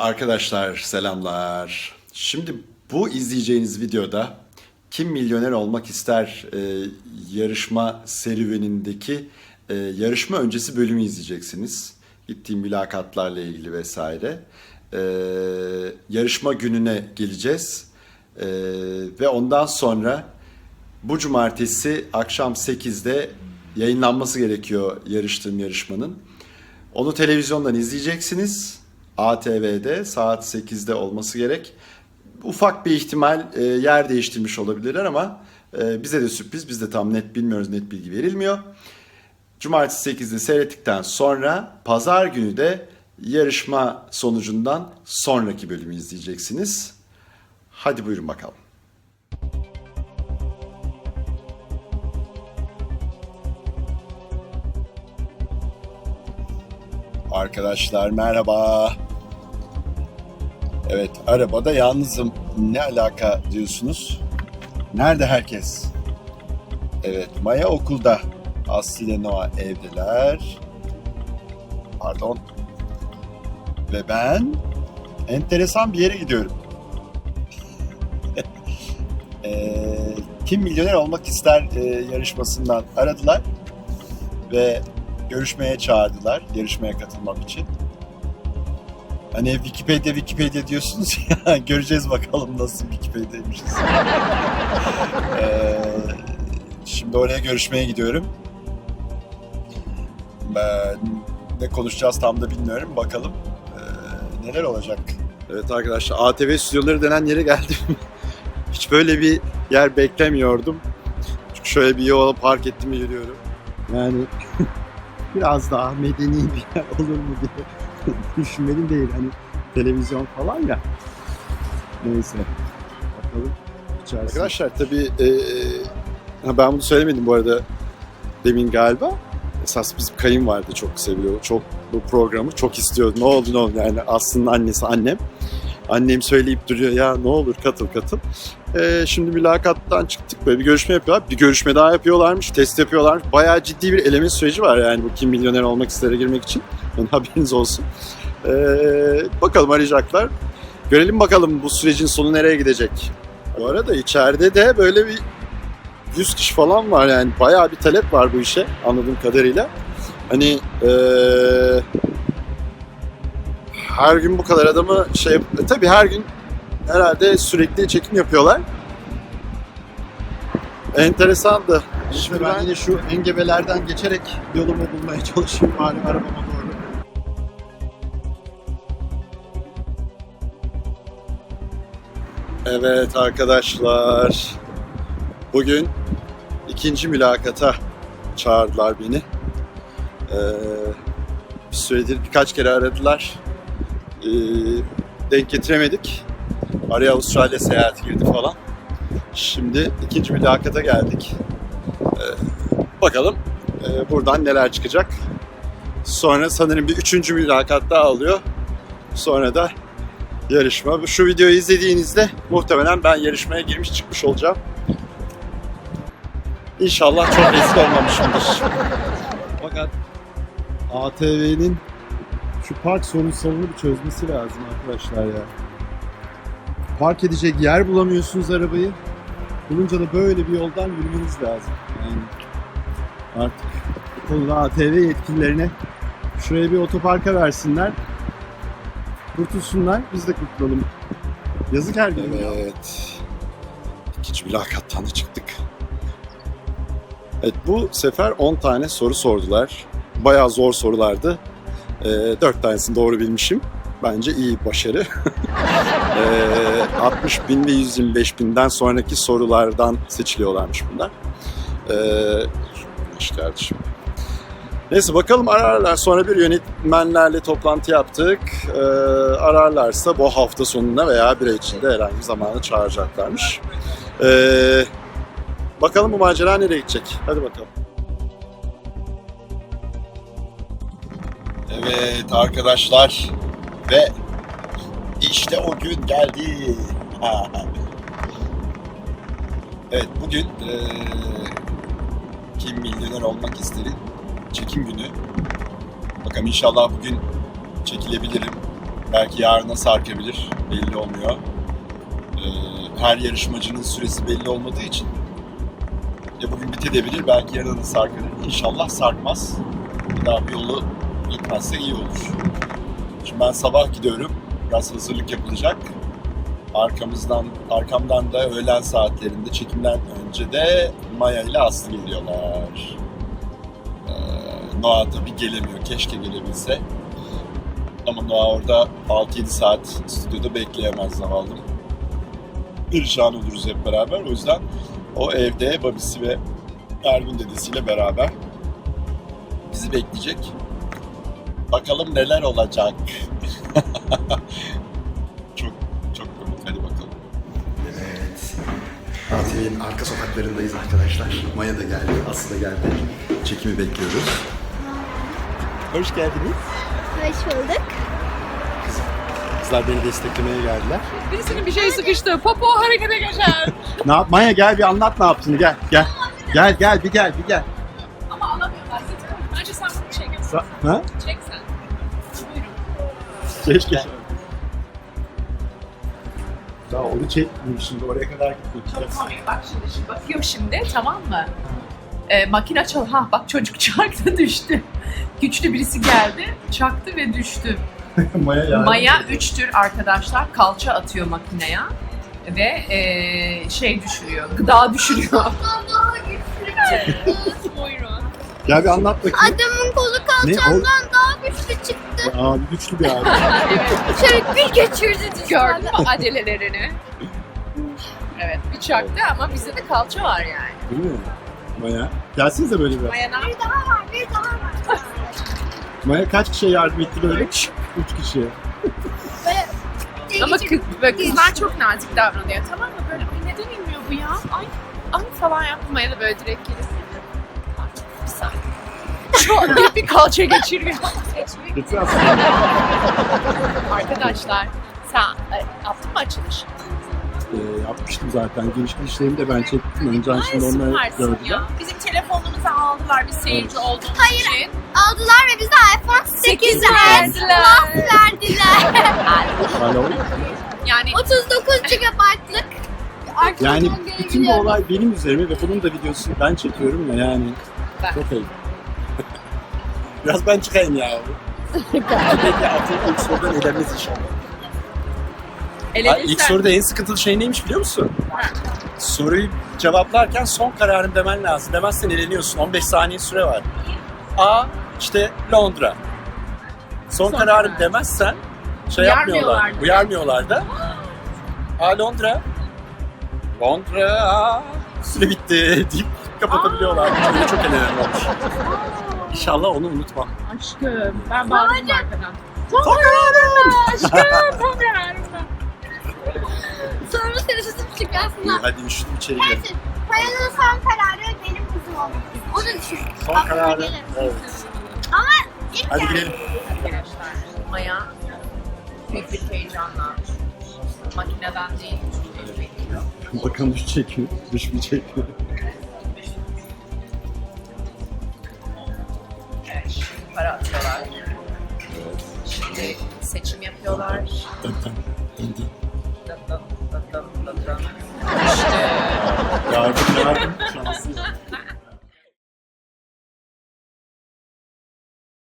Arkadaşlar selamlar. Şimdi bu izleyeceğiniz videoda Kim Milyoner Olmak İster e, yarışma serüvenindeki e, yarışma öncesi bölümü izleyeceksiniz. Gittiğim mülakatlarla ilgili vesaire. E, yarışma gününe geleceğiz. E, ve ondan sonra bu cumartesi akşam 8'de yayınlanması gerekiyor yarıştığım yarışmanın. Onu televizyondan izleyeceksiniz. ATV'de saat 8'de olması gerek. Ufak bir ihtimal e, yer değiştirmiş olabilirler ama e, bize de sürpriz. Biz de tam net bilmiyoruz. Net bilgi verilmiyor. Cumartesi 8'de seyrettikten sonra pazar günü de yarışma sonucundan sonraki bölümü izleyeceksiniz. Hadi buyurun bakalım. Arkadaşlar merhaba. Evet arabada yalnızım. Ne alaka diyorsunuz? Nerede herkes? Evet Maya okulda. Aslı ile Noah evdeler. Pardon. Ve ben enteresan bir yere gidiyorum. Eee, Kim Milyoner Olmak İster e, yarışmasından aradılar ve görüşmeye çağırdılar yarışmaya katılmam için. Hani Wikipedia Wikipedia diyorsunuz ya göreceğiz bakalım nasıl Wikipedia'ymışız. Ee, şimdi oraya görüşmeye gidiyorum. Ben ne konuşacağız tam da bilmiyorum. Bakalım ee, neler olacak. Evet arkadaşlar ATV stüdyoları denen yere geldim. Hiç böyle bir yer beklemiyordum. Çünkü şöyle bir yola park ettim yürüyorum. Yani biraz daha medeni bir yer olur mu diye düşünmedim değil. Hani televizyon falan ya. Neyse. Bakalım. içerisi. Arkadaşlar tabii e, ben bunu söylemedim bu arada demin galiba. Esas bizim kayın vardı çok seviyor. Çok bu programı çok istiyordu. Ne oldu ne oldu yani aslında annesi annem. Annem söyleyip duruyor ya ne olur katıl katıl. Ee, şimdi mülakattan çıktık böyle bir görüşme yapıyorlar. Bir görüşme daha yapıyorlarmış, test yapıyorlarmış. Bayağı ciddi bir eleme süreci var yani bu kim milyoner olmak istere girmek için. Yani haberiniz olsun. Ee, bakalım arayacaklar. Görelim bakalım bu sürecin sonu nereye gidecek. Bu arada içeride de böyle bir 100 kişi falan var yani bayağı bir talep var bu işe anladığım kadarıyla. Hani ee, her gün bu kadar adamı şey yap- e, tabii her gün herhalde sürekli çekim yapıyorlar. Enteresandı. Şimdi ben yine şu engebelerden geçerek yolumu bulmaya çalışayım bari arabama doğru. Evet arkadaşlar. Bugün ikinci mülakata çağırdılar beni. Ee, bir süredir birkaç kere aradılar. Ee, denk getiremedik. Araya Avustralya seyahati girdi falan. Şimdi ikinci mülakata geldik. Ee, bakalım e, buradan neler çıkacak. Sonra sanırım bir üçüncü mülakat daha alıyor. Sonra da yarışma. Şu videoyu izlediğinizde muhtemelen ben yarışmaya girmiş çıkmış olacağım. İnşallah çok eski olmamışımdır. Fakat ATV'nin şu park sorunsalını bir çözmesi lazım arkadaşlar ya. Park edecek yer bulamıyorsunuz arabayı. Bulunca da böyle bir yoldan yürümeniz lazım. Yani artık konuda ATV yetkililerine şuraya bir otoparka versinler. Kurtulsunlar, biz de kurtulalım. Yazık her gün. Evet. İkinci mülakattan da çıktık. Evet bu sefer 10 tane soru sordular. Bayağı zor sorulardı. Ee, 4 tanesini doğru bilmişim. Bence iyi başarı. Ee, 60 bin ve 125 binden sonraki sorulardan seçiliyorlarmış bunlar. Ee, hoş kardeşim. Neyse bakalım ararlar. Sonra bir yönetmenlerle toplantı yaptık. Ee, ararlarsa bu hafta sonunda veya bir ay içinde herhangi bir zamanda çağıracaklarmış. Ee, bakalım bu macera nereye gidecek? Hadi bakalım. Evet arkadaşlar ve işte o gün geldi. evet bugün eee Kim Milyoner Olmak isterin çekim günü. Bakalım inşallah bugün çekilebilirim. Belki yarına sarkabilir. Belli olmuyor. Ee, her yarışmacının süresi belli olmadığı için ya bugün bitebilir, belki yarın da sarkabilir. İnşallah sarkmaz. Bir daha bir yolu gitmezse iyi olur. Şimdi ben sabah gidiyorum. Biraz hazırlık yapılacak. Arkamızdan, arkamdan da öğlen saatlerinde çekimden önce de Maya ile Aslı geliyorlar. Ee, Noah tabii gelemiyor. Keşke gelebilse. Ama Noah orada 6-7 saat stüdyoda bekleyemez zavallım. Perişan oluruz hep beraber. O yüzden o evde babisi ve Ergun dedesiyle beraber bizi bekleyecek. Bakalım neler olacak. çok çok komik. Hadi bakalım. Evet. ATV'nin arka sokaklarındayız arkadaşlar. Maya da geldi, Aslı da geldi. Çekimi bekliyoruz. Hoş geldiniz. Hoş bulduk. Kızlar beni desteklemeye geldiler. Birisinin bir şey sıkıştı. Popo harekete geçer. Ne yap? Maya gel bir anlat ne yaptın gel gel. Gel gel bir gel bir gel. Ama alamıyorlar. Bence sen bunu çekiyorsun. Sa- ha? Çek. Keşke. Daha onu çekmiyor şimdi oraya kadar gitmek Tamam, bak şimdi, şimdi bakıyor şimdi tamam mı? Ee, makine çal. Ha bak çocuk çarptı düştü. Güçlü birisi geldi, çaktı ve düştü. Maya yani. Maya 3 tür arkadaşlar kalça atıyor makineye ve ee, şey düşürüyor, gıda düşürüyor. Daha güçlü. Buyurun. Gel bir anlat bakayım. Adamın kolu kalçamdan daha çıktı. Abi güçlü bir abi. Şöyle bir geçirdi Gördün mü acelelerini? Evet bir çaktı ama bizde de kalça var yani. Değil mi? Maya. Gelsinize böyle bir. Maya ne Bir daha var, bir daha var. Maya kaç kişiye yardım etti böyle? Üç kişiye. Ama kız, böyle kızlar çok nazik davranıyor tamam mı? Böyle ay neden inmiyor bu ya? Ay, ay falan yapmaya da böyle direkt gelip Ay, bir saniye. Şu an bir, bir kalça aslında. Arkadaşlar sen e, yaptın mı açılış? Ee, yapmıştım zaten. Giriş girişlerimi de ben çektim. Önce Ay şimdi onları süpersin gördüler. ya. Bizim telefonumuzu aldılar biz seyirci olduğumuz için. Aldılar ve bize iPhone 8 verdiler. verdiler. Oldu. Yani 39 GB'lık. Yani bütün bu olay benim üzerime ve bunun da videosunu ben çekiyorum ya yani. Ben. Çok iyi. Biraz ben çıkayım ya. Belki atayım ilk sorudan edemez inşallah. Ay, elenirsen ilk soruda en sıkıntılı şey neymiş biliyor musun? Ha. Soruyu cevaplarken son kararın demen lazım. Demezsen eleniyorsun. 15 saniye süre var. A işte Londra. Son, Son kararın karar. demezsen şey yapmıyorlar. mı? Uyarmıyorlar da. A Londra. Londra. Süre bitti deyip kapatabiliyorlar. Çok elenen olmuş. İnşallah onu unutmam. aşkım ben bağırdım arkadan. Son kararım. Aşkım son kararımda. Sonra sırasız çıkarsın. Hadi üşüdüm içeri girelim. Neyse. Payanın son kararı benim kızım olmak. O da düşün. Son Aklıma kararı. gelir. Evet. Ama ilk Hadi yani- girelim. Arkadaşlar Maya büyük bir heyecanla makineden değil bekliyor. Bakalım düşecek mi? Düşmeyecek mi? Para atıyorlar. Şimdi seçim yapıyorlar. Yardım yardım şansı.